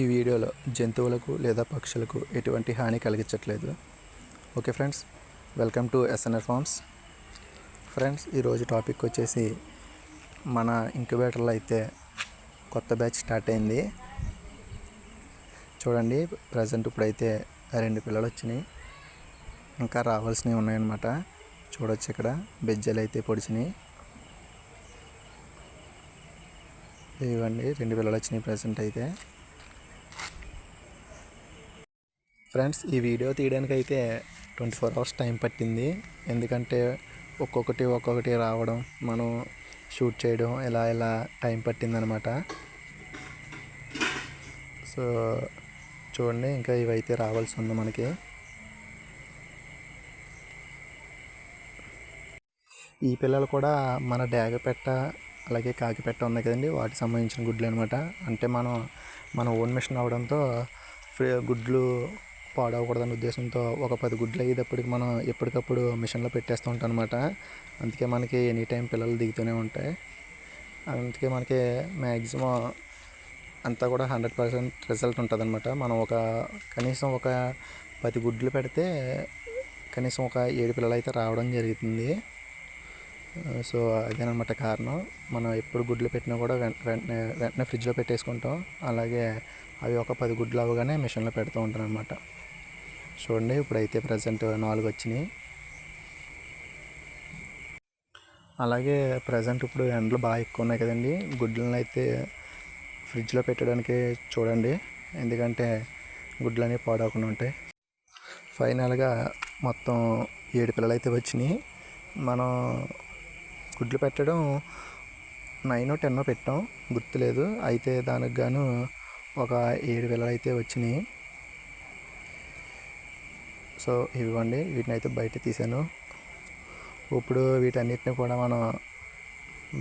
ఈ వీడియోలో జంతువులకు లేదా పక్షులకు ఎటువంటి హాని కలిగించట్లేదు. Okay friends welcome to SNR farms friends ఈరోజు టాపిక్ వచ్చేసి మన ఇంక్యుబేటర్లో అయితే కొత్త బ్యాచ్ స్టార్ట్ అయింది. చూడండి ప్రజెంట్ ఇప్పుడైతే రెండు పిల్లలు వచ్చినాయి. ఇంకా రావాల్సినవి ఉన్నాయన్నమాట. చూడొచ్చు ఇక్కడ బెజ్జలు అయితే పొడిచినాయి. ఇవ్వండి రెండు పిల్లలు వచ్చినాయి ప్రజెంట్ అయితే. ఫ్రెండ్స్ ఈ వీడియో తీయడానికి అయితే ట్వంటీ ఫోర్ అవర్స్ టైం పట్టింది. ఎందుకంటే ఒక్కొక్కటి ఒక్కొక్కటి రావడం మనం షూట్ చేయడం ఇలా ఇలా టైం పట్టిందనమాట. సో చూడండి ఇంకా ఇవైతే రావాల్సి ఉంది మనకి. ఈ పిల్లలు కూడా మన డాగపెట్ట అలాగే కాకిపెట్ట ఉన్నాయి కదండి వాటికి సంబంధించిన గుడ్లు అనమాట. అంటే మనం మన ఓన్ మిషన్ అవడంతో ఫ్రీ గుడ్లు పాడవకూడదనే ఉద్దేశంతో ఒక పది గుడ్లు అయ్యేటప్పటికి మనం ఎప్పటికప్పుడు మిషన్లో పెట్టేస్తూ ఉంటాం అనమాట అందుకే మనకి ఎనీ టైం పిల్లలు దిగుతూనే ఉంటాయి. అందుకే మనకి మ్యాక్సిమం అంతా కూడా హండ్రెడ్ పర్సెంట్ రిజల్ట్ ఉంటుంది అనమాట మనం ఒక కనీసం ఒక పది గుడ్లు పెడితే కనీసం ఒక ఏడు పిల్లలు అయితే రావడం జరుగుతుంది. సో అదేనమాట కారణం. మనం ఎప్పుడు గుడ్లు పెట్టినా కూడా వెంట వెంటనే వెంటనే ఫ్రిడ్జ్లో పెట్టేసుకుంటాం. అలాగే అవి ఒక పది గుడ్లు అవగానే మిషన్లో పెడుతూ ఉంటాను అనమాట చూడండి ఇప్పుడైతే ప్రజెంట్ నాలుగు వచ్చినాయి అలాగే ప్రజెంట్ ఇప్పుడు ఎండలు బాగా ఎక్కువ ఉన్నాయి కదండి. గుడ్లను అయితే ఫ్రిడ్జ్లో పెట్టడానికి చూడండి. ఎందుకంటే గుడ్లన్నీ పాడవకుండా ఉంటాయి. ఫైనల్గా మొత్తం ఏడు పిల్లలు అయితే వచ్చినాయి. మనం గుడ్లు పెట్టడం నైన్ టెన్నో పెట్టాం. గుర్తులేదు. అయితే దానికి గాను ఒక ఏడు పిల్లలు అయితే వచ్చినాయి. సో ఇవ్వండి వీటిని అయితే బయట తీసాను. ఇప్పుడు వీటన్నిటిని కూడా మనం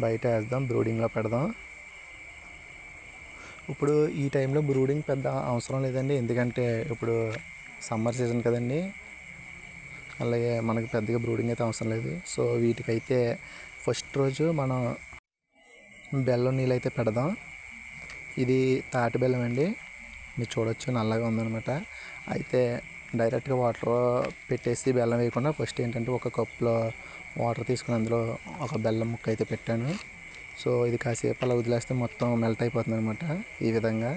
బయట వేద్దాం బ్రూడింగ్లో పెడదాం. ఇప్పుడు ఈ టైంలో బ్రూడింగ్ పెద్ద అవసరం లేదండి ఎందుకంటే ఇప్పుడు సమ్మర్ సీజన్ కదండి. అలాగే మనకు పెద్దగా బ్రూడింగ్ అయితే అవసరం లేదు. సో వీటికైతే ఫస్ట్ రోజు మనం బెల్లం నీళ్ళు అయితే పెడదాం. ఇది తాటి బెల్లం అండి మీరు చూడొచ్చు నల్లగా ఉందన్నమాట. అయితే డైరెక్ట్గా వాటర్ పెట్టేసి బెల్లం వేయకుండా ఫస్ట్ ఏంటంటే ఒక కప్లో వాటర్ తీసుకుని అందులో ఒక బెల్లం ముక్క అయితే పెట్టాను. సో ఇది కాసేపు అలా వదిలేస్తే మొత్తం మెల్ట్ అయిపోతుంది అనమాట ఈ విధంగా.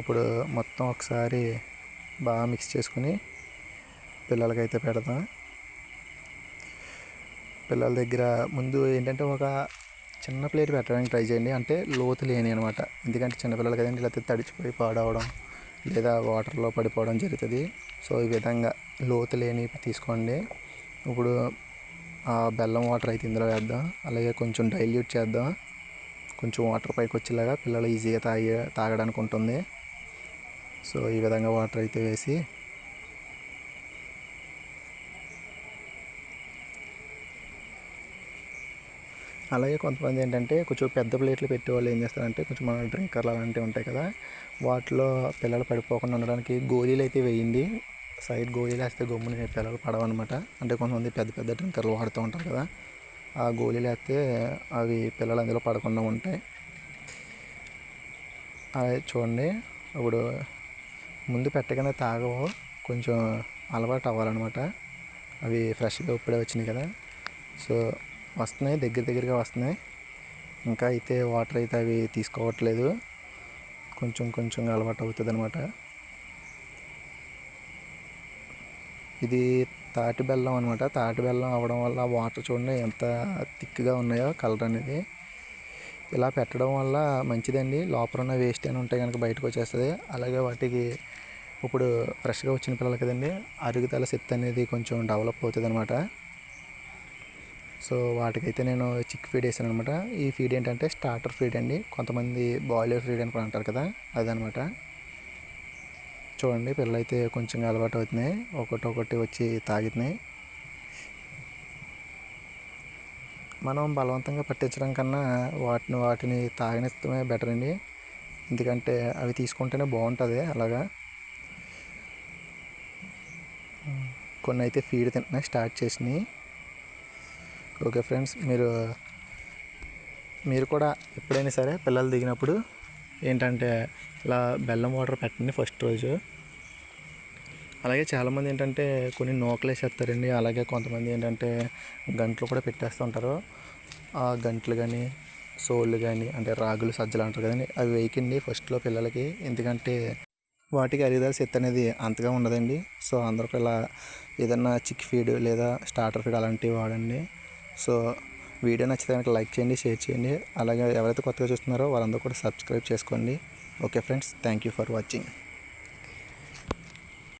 ఇప్పుడు మొత్తం ఒకసారి బాగా మిక్స్ చేసుకుని పిల్లలకైతే పెడదాం పిల్లల దగ్గర ముందు ఏంటంటే ఒక చిన్న ప్లేట్ పెట్టడానికి ట్రై చేయండి. అంటే లోతు లేని అనమాట ఎందుకంటే చిన్నపిల్లలు కదండి లేకపోతే తడిచిపోయి పాడవడం లేదా వాటర్లో పడిపోవడం జరుగుతుంది. సో ఈ విధంగా లోతు లేని తీసుకోండి. ఇప్పుడు ఆ బెల్లం వాటర్ అయితే ఇందులో వేద్దాం. అలాగే కొంచెం డైల్యూట్ చేద్దాం. కొంచెం వాటర్ పైకి వచ్చేలాగా పిల్లలు ఈజీగా తాగే తాగడానికి ఉంటుంది సో ఈ విధంగా వాటర్ అయితే వేసి అలాగే కొంతమంది ఏంటంటే కొంచెం పెద్ద ప్లేట్లు పెట్టేవాళ్ళు ఏం చేస్తారంటే కొంచెం మన డ్రింకర్లు అలాంటివి ఉంటాయి కదా వాటిలో పిల్లలు పడిపోకుండా ఉండడానికి గోళీలు అయితే వేయండి. సైడ్ గోళీలు వేస్తే గమ్ముని పిల్లలు పడవన్నమాట అంటే కొంతమంది పెద్ద పెద్ద డ్రింకర్లు వాడుతూ ఉంటారు కదా ఆ గోళీలు వేస్తే అవి పిల్లలు అందులో పడకుండా ఉంటాయి. అవి చూడండి ఇప్పుడు ముందు పెట్టగానే తాగవు కొంచెం అలవాటు అవ్వాలన్నమాట. అవి ఫ్రెష్గా ఇప్పుడే వచ్చినాయి కదా. సో వస్తున్నాయి దగ్గర దగ్గరగా వస్తున్నాయి. ఇంకా అయితే వాటర్ అయితే అవి తీసుకోవట్లేదు. కొంచెం కొంచెం అలవాటు అవుతుంది అనమాట ఇది తాటి బెల్లం అనమాట తాటి బెల్లం అవ్వడం వల్ల వాటర్ చూడండి ఎంత థిక్గా ఉన్నాయో కలర్ అనేది. ఇలా పెట్టడం వల్ల మంచిదండి. లోపల ఉన్న వేస్ట్ అని ఉంటే కనుక బయటకు వచ్చేస్తుంది. అలాగే వాటికి ఇప్పుడు ఫ్రెష్గా వచ్చిన పిల్లలు కదండి అరుగుదల శక్తి అనేది కొంచెం డెవలప్ అవుతుంది అనమాట సో వాటికైతే నేను చిక్ ఫీడ్ వేసాను అనమాట ఈ ఫీడ్ ఏంటంటే స్టార్టర్ ఫీడ్ అండి. కొంతమంది బాయిలర్ ఫీడ్ అని కూడా అంటారు కదా అదనమాట చూడండి పిల్లలైతే కొంచెం అలవాటు అవుతున్నాయి. ఒకటి ఒకటి వచ్చి తాగుతున్నాయి. మనం బలవంతంగా పట్టించడం కన్నా వాటిని వాటిని తాగనిస్తమే బెటర్ అండి. ఎందుకంటే అవి తీసుకుంటేనే బాగుంటుంది అలాగా. కొన్ని అయితే ఫీడ్ తింటున్నాయి స్టార్ట్ చేసినాయి. ఓకే ఫ్రెండ్స్ మీరు మీరు కూడా ఎప్పుడైనా సరే పిల్లలు దిగినప్పుడు ఏంటంటే ఇలా బెల్లం వాటర్ పెట్టండి ఫస్ట్ రోజు. అలాగే చాలామంది ఏంటంటే కొన్ని నూకలు వేసేస్తారండి. అలాగే కొంతమంది ఏంటంటే గంటలు కూడా పెట్టేస్తుంటారు. ఆ గంటలు కానీ సోళ్ళు కానీ అంటే రాగులు సజ్జలు అంటారు కదండి అవి వేయకండి ఫస్ట్లో పిల్లలకి. ఎందుకంటే వాటికి అరిదాల శక్తి అనేది అంతగా ఉండదండి. సో అందరూ ఇలా ఏదన్నా చిక్ ఫీడ్ లేదా స్టార్టర్ ఫీడ్ అలాంటివి వాడండి. సో వీడియో నచ్చితే కనుక లైక్ చేయండి షేర్ చేయండి. అలాగే ఎవరైతే కొత్తగా చూస్తున్నారో వాళ్ళందరూ కూడా సబ్స్క్రైబ్ చేసుకోండి. Okay friends thank you for watching.